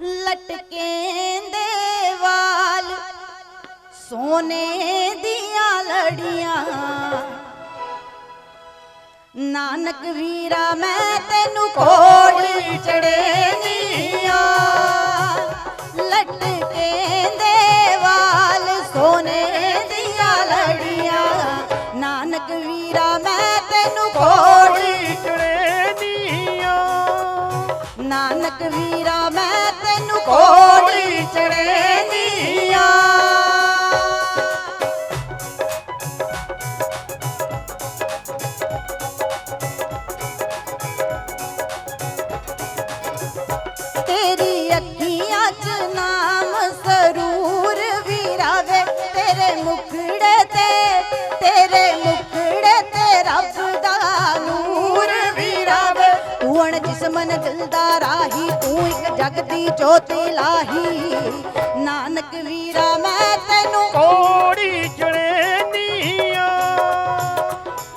ਲਟਕੇ ਦੇ ਵਾਲ ਸੋਨੇ ਦੀਆਂ ਲੜੀਆਂ। ਨਾਨਕ ਵੀਰਾ, ਮੈਂ ਤੈਨੂੰ ਕੋੜੀ ਚੜੇ ਨੀਆਂ ਲਟਕੇ ਦੇ ਵਾਲ ਸੋਨੇ ਦੀਆਂ ਲੜੀਆਂ। ਨਾਨਕ ਵੀਰਾ, ਮੈਂ ਤੈਨੂੰ ਕੋੜੀ ਚੜੇ ਨੀਆਂ ਨਾਨਕ ਵੀਰਾ, ਮੈਂ ਕੋੜੀ ਚੜੇ ਨੀਆਂ ਤੇਰੀ ਅੱਖੀਆਂ 'ਚ ਨਾਮ ਸਰੂਰ ਵੀਰਾਵੇ ਤੇਰੇ ਮੁਖੜੇ ਤੇ ਤੇਰੇ ਮੁਖੜੇ ਤੇ ਰੱਬ ਦਾ ਨੂਰ ਵੀਰਾਵੇ। ਤੂੰ ਜਿਸਮਨ ਦਿਲ ਦਾ ਰਾਹੀ ਤੂੰ ਇੱਕ ਜਗ ਦੀ ਜੋਤੀ ਲਾਹੀ। ਨਾਨਕ ਵੀਰਾ ਮੈਂ ਤੈਨੂੰ ਕੋੜੀ ਚੜੇ ਨੀਆਂ।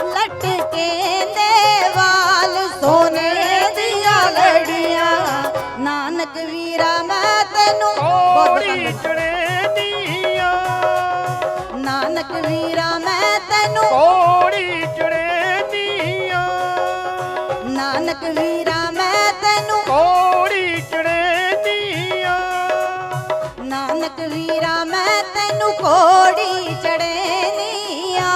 ਲਟਕੇ ਦੇ ਵਾਲ ਸੋਨੇ ਦੀਆਂ ਲੜੀਆਂ। ਨਾਨਕ ਵੀਰਾ ਮੈਂ ਤੈਨੂੰ ਕੋੜੀ ਚੜੇ ਨੀਆਂ। ਨਾਨਕ ਵੀਰਾ ਮੈਂ ਤੈਨੂੰ ਕੋੜੀ ਚੜੇ ਨੀਆਂ। ਨਾਨਕ ਵੀਰਾ ਵੀਰਾ ਮੈਂ ਤੈਨੂੰ ਘੋੜੀ ਚੜੇ ਨੀਆਂ